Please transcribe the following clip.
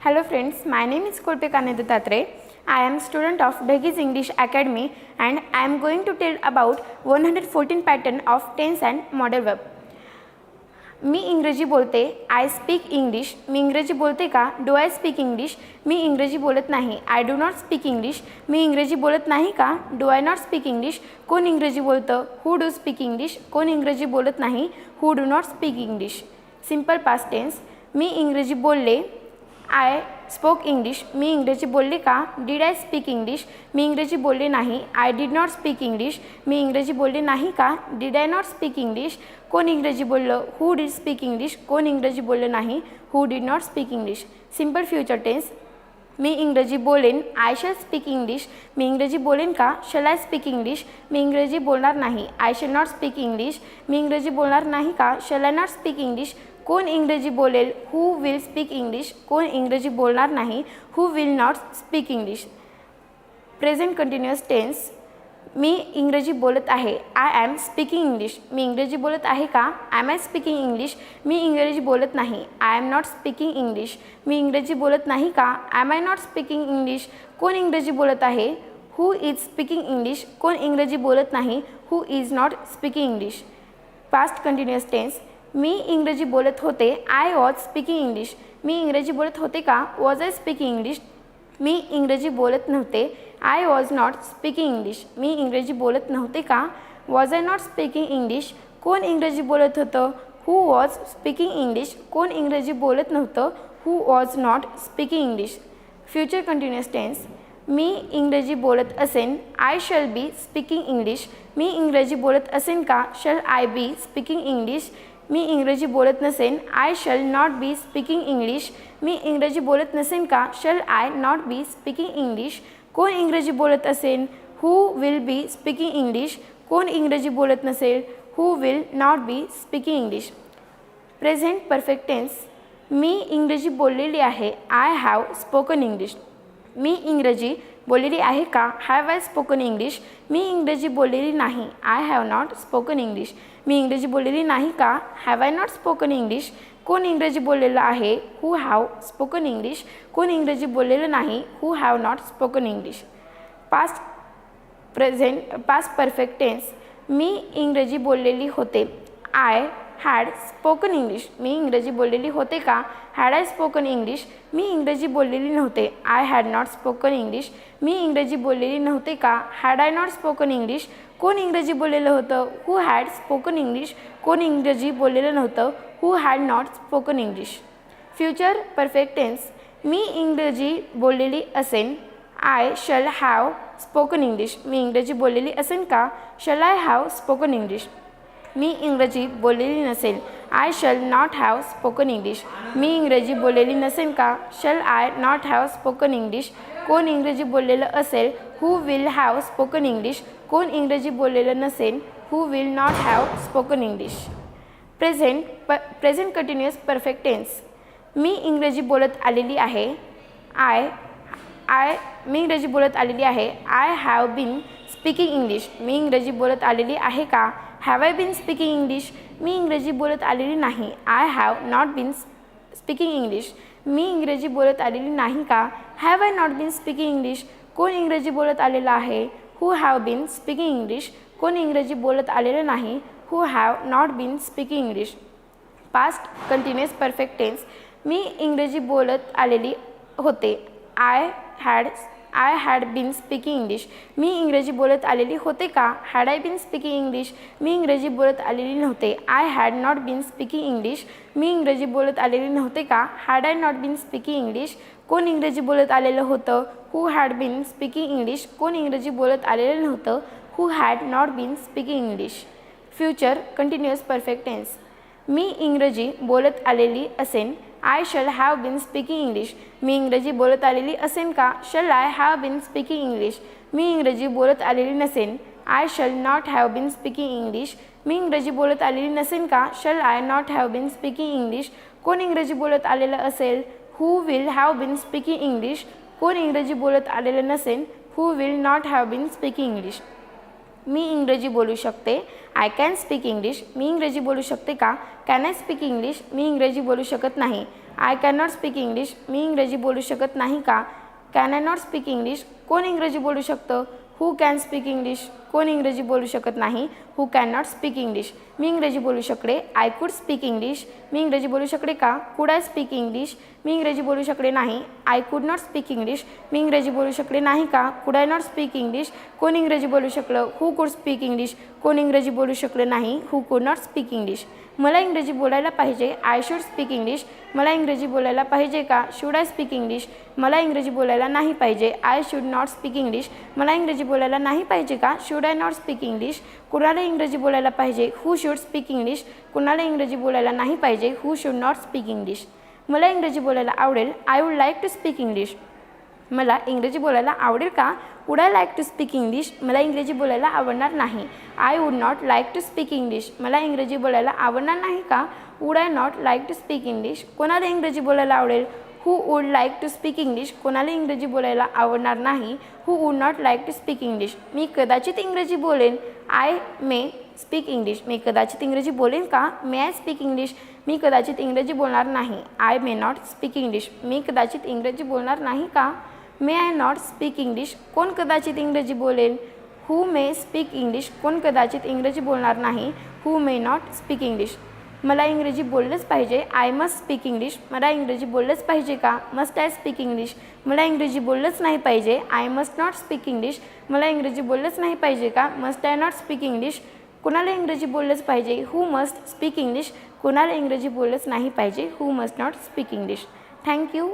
Hello friends, my name is Tatre I am I am student of Degis English Academy and I am going to tell about 114 pattern of tense and model verb. मी इंग्रजी बोलते I speak English मी इंग्रजी बोलते का? Do I speak English मी इंग्रजी बोलत नाही. I do not speak English मी इंग्रजी बोलत नाही का? Do I not speak English कोण इंग्रजी बोलतं? हू डू स्पीक इंग्लिश कोण इंग्रजी बोलत नाही? Who do not speak English simple past tense मी इंग्रजी बोलले आय स्पोक इंग्लिश मी इंग्रजी बोलले का? डीड आय स्पीक इंग्लिश मी इंग्रजी बोलले नाही. I did not speak English मी इंग्रजी बोलली नाही का? Did I not speak English कोण इंग्रजी बोललं? हू डीड स्पीक इंग्लिश कोण इंग्रजी बोललं नाही? Who did not speak English simple future tense मी इंग्रजी बोलेन. आय शल स्पीक इंग्लिश मी इंग्रजी बोलेन का? शल आय स्पीक इंग्लिश मी इंग्रजी बोलणार नाही. I shall not speak English मी इंग्रजी बोलणार नाही का? Shall I not speak English कोण इंग्रजी बोलेल हू विल स्पीक इंग्लिश कोण इंग्रजी बोलणार नाही who will not speak English present continuous tense मी इंग्रजी बोलत आहे आय ॲम स्पीकिंग इंग्लिश मी इंग्रजी बोलत आहे का? ॲम आय स्पीकिंग इंग्लिश मी इंग्रजी बोलत नाही. I am not speaking English मी इंग्रजी बोलत नाही का? Am I not speaking English कोण इंग्रजी बोलत आहे? हू इज स्पीकिंग इंग्लिश कोण इंग्रजी बोलत नाही? Who is not speaking English past continuous tense मी इंग्रजी बोलत होते. आय वॉज स्पीकिंग इंग्लिश मी इंग्रजी बोलत होते का? वॉज आय स्पीकिंग इंग्लिश मी इंग्रजी बोलत नव्हते. I was not speaking English मी इंग्रजी बोलत नव्हते का? Was I not speaking English कोण इंग्रजी बोलत होतं? हू वॉज स्पीकिंग इंग्लिश कोण इंग्रजी बोलत नव्हतं? Who was not speaking English future continuous tense मी इंग्रजी बोलत असेन. I shall be speaking English मी इंग्रजी बोलत असेन का? Shall I be speaking English मी इंग्रजी बोलत नसेन I shall not be speaking English मी इंग्रजी बोलत नसेन का? Shall I not be speaking English कोण इंग्रजी बोलत असेल who will be speaking English कोण इंग्रजी बोलत नसेल? Who will not be speaking English present perfect tense मी इंग्रजी बोललेली आहे. आय हॅव स्पोकन इंग्लिश मी इंग्रजी बोललेली आहे का? हॅव आय स्पोकन इंग्लिश मी इंग्रजी बोललेली नाही. I have not spoken English मी इंग्रजी बोललेली नाही का? Have I not spoken English कोण इंग्रजी बोललेलं आहे? हू हॅव स्पोकन इंग्लिश कोण इंग्रजी बोललेलं नाही? Who have not spoken English past present past perfect tense मी इंग्रजी बोललेली होते. आय हॅड स्पोकन इंग्लिश मी इंग्रजी बोललेली होते का? हॅड आय स्पोकन इंग्लिश मी इंग्रजी बोललेली नव्हते. I had not spoken English मी इंग्रजी बोललेली नव्हते का? Had I not spoken English कोण इंग्रजी बोललेलं होतं? हू हॅड स्पोकन इंग्लिश कोण इंग्रजी बोललेलं नव्हतं? Who had not spoken English future perfect tense मी इंग्रजी बोललेली असेन. I shall have spoken English मी इंग्रजी बोललेली असेन का? Shall I have spoken English मी इंग्रजी बोललेली नसेल. I shall not have spoken English मी इंग्रजी बोललेली नसेल का? Shall I not have spoken English कोण इंग्रजी बोललेलं असेल? Who will have spoken English कोण इंग्रजी बोललेलं नसेल? Who will not have spoken English present प प्रेझेंट कंटिन्युअस परफेक्ट टेन्स मी इंग्रजी बोलत आलेली आहे. आय आय मी इंग्रजी बोलत आलेली आहे. I have been speaking English मी इंग्रजी बोलत आलेली आहे का? Have I been speaking English मी इंग्रजी बोलत आलेली नाही. I have not been speaking English मी इंग्रजी बोलत आलेली नाही का? Have I not been speaking English कोण इंग्रजी बोलत आलेलं आहे? Who have been speaking English कोण इंग्रजी बोलत आलेलं नाही? Who have not been speaking English past continuous perfect tense मी इंग्रजी बोलत आलेली होते. I had I had been speaking English मी इंग्रजी बोलत आलेली होते का? Had I been speaking English मी इंग्रजी बोलत आलेली नव्हते. I had not been speaking English मी इंग्रजी बोलत आलेली नव्हते का? Had I not been speaking English कोण इंग्रजी बोलत आलेलं होतं? Who had been speaking English कोण इंग्रजी बोलत आलेलं नव्हतं? Who had not been speaking English future continuous perfect tense मी इंग्रजी बोलत आलेली असेन. I shall have been speaking English मी इंग्रजी बोलत आलेली असेन का? Shall I have been speaking English मी इंग्रजी बोलत आलेली नसेन. I shall not have been speaking English मी इंग्रजी बोलत आलेली नसेन का? Shall I not have been speaking English कोण इंग्रजी बोलत आलेलं असेल? Who will have been speaking English कोण इंग्रजी बोलत आलेलं नसेल who will not have been speaking English मी इंग्रजी बोलू शकते? आय कॅन स्पीक इंग्लिश मी इंग्रजी बोलू शकते का? कॅन आय स्पीक इंग्लिश मी इंग्रजी बोलू शकत नाही. I can not speak English मी इंग्रजी बोलू शकत नाही का? Can I not speak English कोण इंग्रजी बोलू शकतं? हू कॅन स्पीक इंग्लिश कोण इंग्रजी बोलू शकत नाही? Who can not speak English मी इंग्रजी बोलू शकले. आय कुड स्पीक इंग्लिश मी इंग्रजी बोलू शकले का? कुड आय स्पीक इंग्लिश मी इंग्रजी बोलू शकले नाही. I could not speak English मी इंग्रजी बोलू शकले नाही का? Could I not speak English कोण इंग्रजी बोलू शकलं? हू कुड स्पीक इंग्लिश कोण इंग्रजी बोलू शकलं नाही? हू कुड नॉट स्पीक इंग्लिश मला इंग्रजी बोलायला पाहिजे. आय शूड स्पीक इंग्लिश मला इंग्रजी बोलायला पाहिजे का? शूड आय स्पीक इंग्लिश मला इंग्रजी बोलायला नाही पाहिजे. I should not speak English मला इंग्रजी बोलायला नाही पाहिजे का? Should I not speak English कुणाला इंग्रजी बोलायला पाहिजे? हू शूड स्पीक इंग्लिश कुणाला इंग्रजी बोलायला नाही पाहिजे? Who should not speak English मला इंग्रजी बोलायला आवडेल. I would like to speak English मला इंग्रजी बोलायला आवडेल का? Would I like to speak English मला इंग्रजी बोलायला आवडणार नाही. I would not like to speak English मला इंग्रजी बोलायला आवडणार नाही का? Would I not like to speak English कोणाला इंग्रजी बोलायला आवडेल? Who would like to speak English कोणाला इंग्रजी बोलायला आवडणार नाही? Who would not like to speak English मी कदाचित इंग्रजी बोलेन. आय मे स्पीक इंग्लिश मी कदाचित इंग्रजी बोलेन का? मे आय स्पीक इंग्लिश मी कदाचित इंग्रजी बोलणार नाही. I may not speak English मी कदाचित इंग्रजी बोलणार नाही का? May I not speak English कोण कदाचित इंग्रजी बोलेल हू मे स्पीक इंग्लिश कोण कदाचित इंग्रजी बोलणार नाही? Who may not speak English मला इंग्रजी बोललंच पाहिजे. आय मस्ट स्पीक इंग्लिश मला इंग्रजी बोललंच पाहिजे का? मस्ट आय स्पीक इंग्लिश मला इंग्रजी बोललंच नाही पाहिजे. I must not speak English मला इंग्रजी बोललंच नाही पाहिजे का? Must I not speak English कुणाला इंग्रजी बोललंच पाहिजे? हू मस्ट स्पीक इंग्लिश कुणाला इंग्रजी बोललंच नाही पाहिजे? Who must not speak English thank you